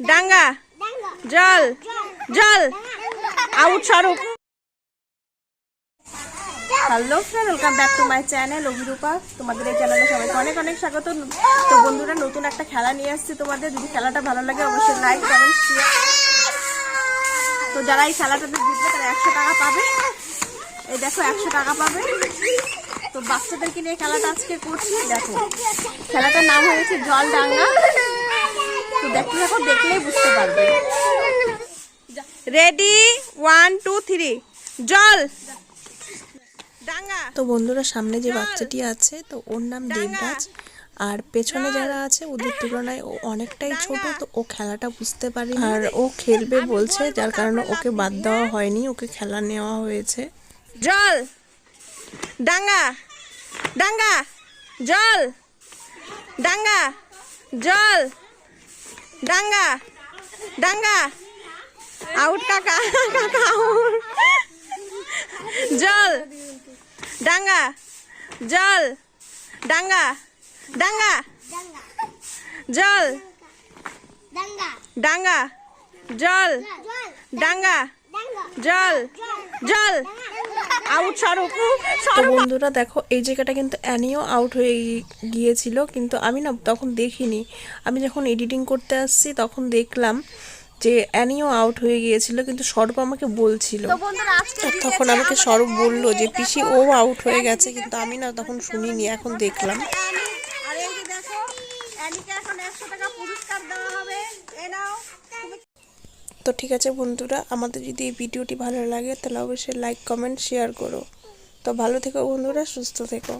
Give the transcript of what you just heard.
ডাঙ্গা জল। জল। আউট স্বরূপ hello friend welcome back to my channel Abhirupa. তোমাদের এই চ্যানেলে সবাইকে অনেক অনেক স্বাগত। তো বন্ধুরা, নতুন একটা খেলা নিয়ে আসছি তোমাদের। যদি খেলাটা ভালো লাগে, অবশ্যই লাইক কমেন্ট শেয়ার তো যারা এই খেলাটাতে জিতবে তারা একশো টাকা পাবে। এই দেখো, একশো টাকা পাবে। তো বাচ্চাদেরকে নিয়ে খেলাটা আজকে করছি। দেখো, খেলাটার নাম হয়েছে জল ডাঙ্গা তো দেখতে দেখো দেখলেই বুঝতে পারবে। রেডি ওয়ান টু থ্রি জল। ডাঙ্গা। তো বন্ধুরা সামনে যে বাচ্চাটি আছে তো ওর নাম দেবরাজ। আর পেছনে যারা আছে ওদের তুলনায় ও অনেকটাই ছোট তো ও খেলাটা বুঝতে পারে আর ও খেলবে বলছে যার কারণে ওকে বাদ দেওয়া হয়নি ওকে খেলা নেওয়া হয়েছে। জল। ডাঙ্গা। ডাঙ্গা। জল। ডাঙ্গা। জল। ডাঙ্গা। ডাঙ্গা আউট কাকা কাকা আউট জল। ডাঙ্গা জল। ডাঙ্গা ডাঙ্গা জল। ডাঙ্গা জল। ডাঙ্গা জল। জল। আউট স্বরূপ তো বন্ধুরা দেখো এই জায়গাটা কিন্তু অ্যানিও আউট হয়ে গিয়েছিল কিন্তু আমি না তখন দেখিনি। আমি যখন এডিটিং করতে আসছি তখন দেখলাম যে অ্যানিও আউট হয়ে গিয়েছিল কিন্তু সর্ব আমাকে বলছিল। তখন আমাকে সরব বলল যে পিসি ও আউট হয়ে গেছে কিন্তু আমি না তখন শুনিনি এখন দেখলাম। আর এই দেখো অ্যানিকে এখন টাকা পুরস্কার দেওয়া হবে। এ নাও। তো ঠিক আছে বন্ধুরা, আমাদের যদি এই ভিডিওটি ভালো লাগে তাহলে অবশ্যই লাইক কমেন্ট শেয়ার করো। তো ভালো থেকো বন্ধুরা, সুস্থ থেকো।